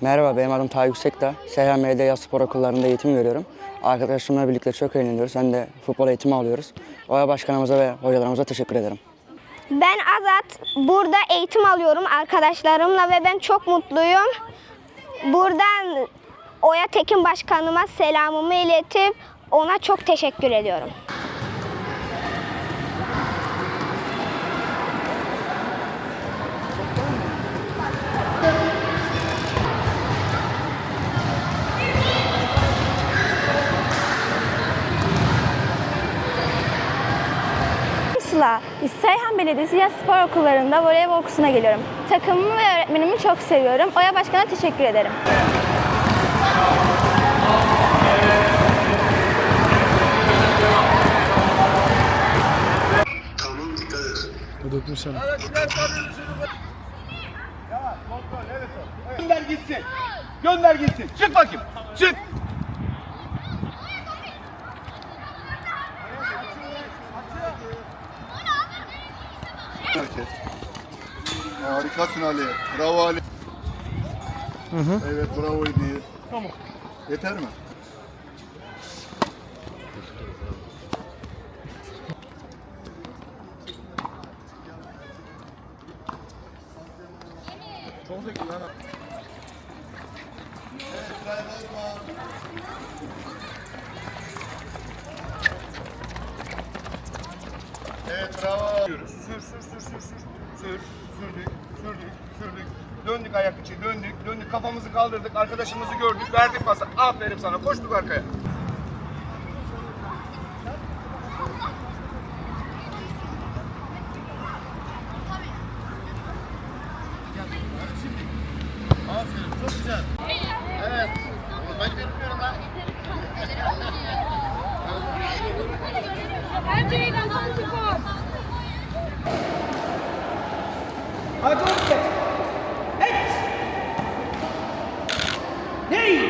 Merhaba, benim adım Taha Yüksekdağ. Seyhan Medya Spor Okullarında eğitim görüyorum. Arkadaşlarımla birlikte çok eğleniyoruz. Hem de futbol eğitimi alıyoruz. Oya başkanımıza ve hocalarımıza teşekkür ederim. Ben Azat. Burada eğitim alıyorum arkadaşlarımla ve ben çok mutluyum. Buradan Oya Tekin Başkanıma selamımı iletip ona çok teşekkür ediyorum. Sıla, Seyhan Belediyesi Yaz Spor Okullarında voleybol kursuna geliyorum. Takımımı ve öğretmenimi çok seviyorum. Oya Başkan'a teşekkür ederim. Tamam dikkat et. Döktüm sana. Gönder gitsin. Gönder gitsin. Çık bakayım. Çık. Herkes. Harikasın Ali. Bravo Ali. Evet bravo Hediye. Tamam. Yeter mi? Evet bravo. Sür sür sür sür sür. Sür. Sürdük. Sürdük. Sürdük. Döndük ayak içi. Döndük. Döndük. Kafamızı kaldırdık. Arkadaşımızı gördük. Verdik pası. Aferin sana. Koştuk arkaya. Aferin çok güzel. Evet. Ben görmüyorum lan. Hadi oğlum. নেই